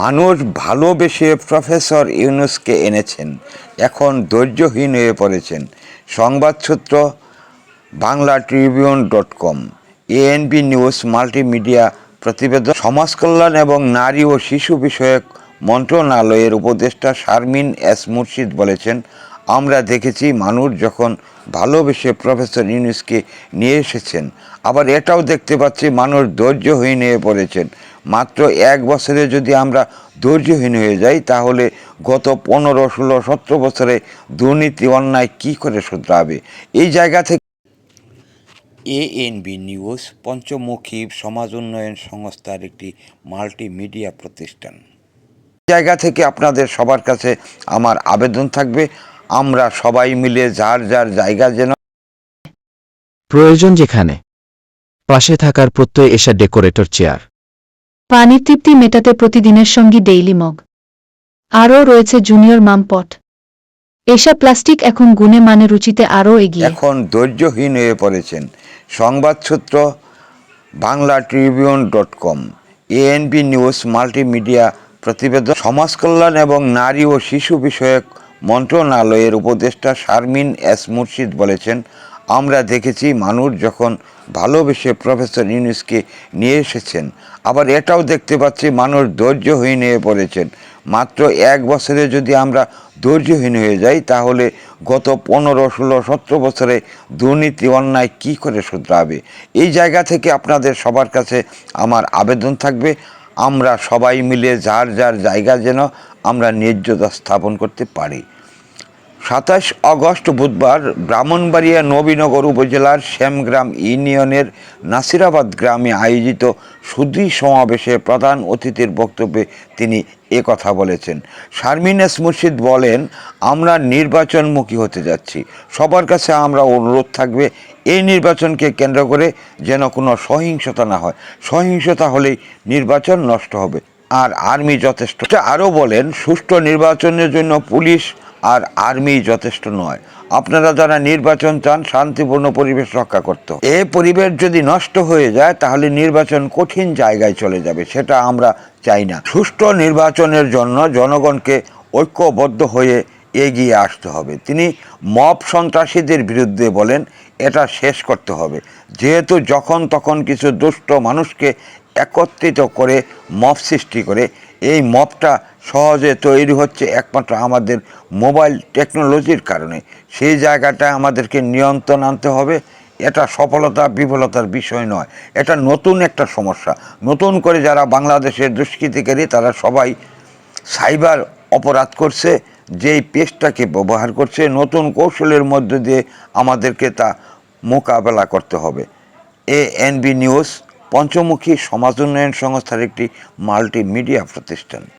মানুষ ভালোবেসে প্রফেসর ইউনুসকে এনেছেন, এখন ধৈর্যহীন হয়ে পড়েছেন। সংবাদসূত্র Bangla tribune dot com, ANB news multimedia প্রতিবেদন। সমাজকল্যাণ এবং নারী ও শিশু বিষয়ক মন্ত্রণালয়ের উপদেষ্টা শারমিন এস মুর্শিদ বলেছেন, আমরা দেখেছি মানুষ যখন ভালোবেসে প্রফেসর ইউনুসকে নিয়ে এসেছেন, আবার এটাও দেখতে পাচ্ছি মানুষ ধৈর্যহীন হয়ে পড়েছেন। মাত্র এক বছরে যদি আমরা ধৈর্যহীন হয়ে যাই, তাহলে গত পনেরো, ষোলো, সতেরো বছরে দুর্নীতি, অন্যায় কী করে শুধরাবে? এই জায়গা থেকে এএনবি নিউজ, পঞ্চমুখী সমাজ উন্নয়ন সংস্থার একটি মাল্টিমিডিয়া প্রতিষ্ঠান। জায়গা থেকে আপনাদের সবার কাছে আমার আবেদন থাকবে। আমরা সবাই মিলে যার যার জায়গা যেন প্রয়োজন যেখানে, পাশে থাকার প্রত্যয় এসা ডেকোরেটর চেয়ার। পানির তৃপ্তি মেটাতে প্রতিদিনের সঙ্গী ডেইলি মগ। আরও রয়েছে জুনিয়র মাম পট এসা প্লাস্টিক এখন গুণে মানে রুচিতে আরও এগিয়ে। এখন ধৈর্যহীন হয়ে পড়েছেন। সংবাদসূত্র Bangla tribune dot com ANB news multimedia প্রতিবেদন। সমাজ কল্যাণ এবং নারী ও শিশু বিষয়ক মন্ত্রণালয়ের উপদেষ্টা শারমিন এস মুর্শিদ বলেছেন আমরা দেখেছি মানুষ যখন ভালোবেসে প্রফেসর ইউনুসকে নিয়ে এসেছেন, আবার এটাও দেখতে পাচ্ছি মানুষ ধৈর্যহীন হয়ে পড়েছেন। মাত্র এক বছরে যদি আমরা ধৈর্যহীন হয়ে যাই, তাহলে গত পনেরো, ষোলো, সতেরো বছরে দুর্নীতি, অন্যায় কী করে শুধরাবে? এই জায়গা থেকে আপনাদের সবার কাছে আমার আবেদন থাকবে, আমরা সবাই মিলে যার যার জায়গা যেন আমরা ন্যায্যতা স্থাপন করতে পারি। সাতাশ আগস্ট বুধবার ব্রাহ্মণবাড়িয়া নবীনগর উপজেলার শ্যামগ্রাম ইউনিয়নের নাসিরাবাদ গ্রামে আয়োজিত সুধী সমাবেশে প্রধান অতিথির বক্তব্যে তিনি এ কথা বলেছেন। শারমিন এস মুর্শিদ বলেন, আমরা নির্বাচনমুখী হতে যাচ্ছি। সবার কাছে আমরা অনুরোধ থাকবে, এই নির্বাচনকে কেন্দ্র করে যেন কোনো সহিংসতা না হয়। সহিংসতা হলেই নির্বাচন নষ্ট হবে। আর আর্মি যথেষ্ট। আরও বলেন, সুষ্ঠু নির্বাচনের জন্য পুলিশ আর আর্মি যথেষ্ট নয়। আপনারা যারা নির্বাচন চান, শান্তিপূর্ণ পরিবেশ রক্ষা করতে। এ পরিবেশ যদি নষ্ট হয়ে যায়, তাহলে নির্বাচন কঠিন জায়গায় চলে যাবে, সেটা আমরা চাই না। সুষ্ঠু নির্বাচনের জন্য জনগণকে ঐক্যবদ্ধ হয়ে এগিয়ে আসতে হবে। তিনি মব সন্ত্রাসীদের বিরুদ্ধে বলেন, এটা শেষ করতে হবে। যেহেতু যখন তখন কিছু দুষ্ট মানুষকে একত্রিত করে মব সৃষ্টি করে এই মপটা সহজে তৈরি হচ্ছে একমাত্র আমাদের মোবাইল টেকনোলজির কারণে। সেই জায়গাটা আমাদেরকে নিয়ন্ত্রণ আনতে হবে। এটা সফলতা, বিফলতার বিষয় নয়। এটা নতুন একটা সমস্যা। নতুন করে যারা বাংলাদেশের দুষ্কৃতিকারী, তারা সবাই সাইবার অপরাধ করছে, যেই পেজটাকে ব্যবহার করছে। নতুন কৌশলের মধ্য দিয়ে আমাদেরকে তা মোকাবেলা করতে হবে। এ এনবি নিউজ পঞ্চমুখী সমাজ উন্নয়ন সংস্থার একটি মাল্টিমিডিয়া প্রতিষ্ঠান।